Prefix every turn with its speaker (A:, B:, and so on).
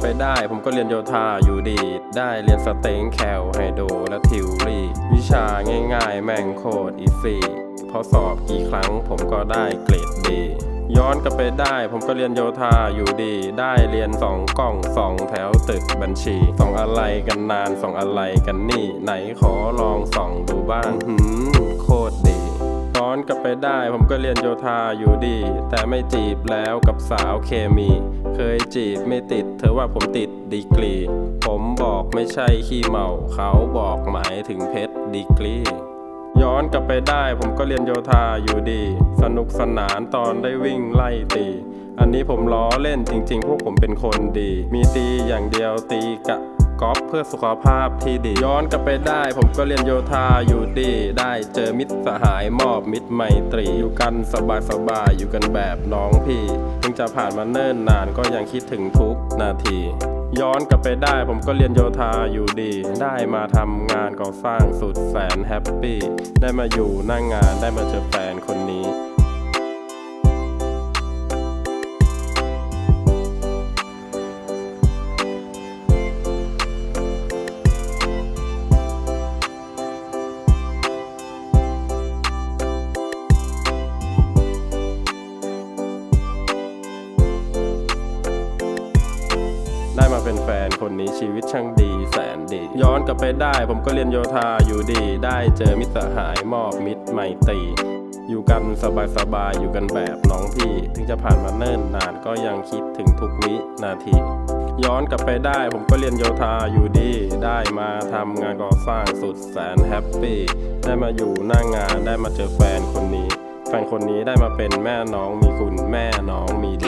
A: ไปได้ ผมก็เรียนโยธาอยู่ดี ได้เรียนสเต็งแคลไฮโดรและทิวรีวิชาง่ายๆ แม่งโคตรอีซี่พอสอบกี่ครั้งผมก็ได้เกรดดีย้อนกลับไปได้ ผมก็เรียนโยธาอยู่ดี ได้เรียนสองกล้องสองแถวตึกบัญชีสองอะไรกันนานสองอะไรกันนี่ ไหนขอลองส่องดูบ้างหืมโคตรดีย้อนกลับไปได้ ผมก็เรียนโยธาอยู่ดี แต่ไม่จีบแล้วกับสาวเคมี เคยจีบไม่ติด เธอว่าผมติดดีกรี ผมบอกไม่ใช่ขี้เมา เขาบอกหมายถึงเพชรดีกรีย้อนกลับไปได้ผมก็เรียนโยธาอยู่ดี สนุกสนานตอนได้วิ่งไล่ตี อันนี้ผมล้อเล่นจริงๆ พวกผมเป็นคนดี มีตีอย่างเดียวตีกะ กอล์ฟเพื่อสุขภาพที่ดี ย้อนกลับไปได้ ผมก็เรียนโยธาอยู่ดี ได้เจอมิตรสหายมอบมิตรไมตรี อยู่กันสบายสบายอยู่กันแบบน้องพี่ถึงจะผ่านมาเนิ่นนานก็ยังคิดถึงทุกนาทีย้อนกลับไปได้ผมก็เรียนโยธาอยู่ดี ได้มาทำงานก่อสร้างสุดแสนแฮปปี้ ได้มาอยู่น้างงานได้มาเจอแฟนคนนี้ ฟนคนนี้ชีวิตช่างดีแสนดี ย้อนกลับไปได้ผมก็เรียนโยธาอยู่ดี ได้เจอมิตรสหายมอบมิตรไมตรีอยู่กันสบายๆอยู่กันแบบน้องพี่ ถึงจะผ่านมาเนิ่นนานก็ยังคิดถึงทุกวินาที ย้อนกลับไปได้ผมก็เรียนโยธาอยู่ดี ได้มาทำงานก่อสร้างสุดแสนแฮปปี้ได้มาอยู่หน้างงานได้มาเจอแฟนคนนี้ แฟนคนนี้ได้มาเป็นแม่น้องมีคุณแม่น้องมีดี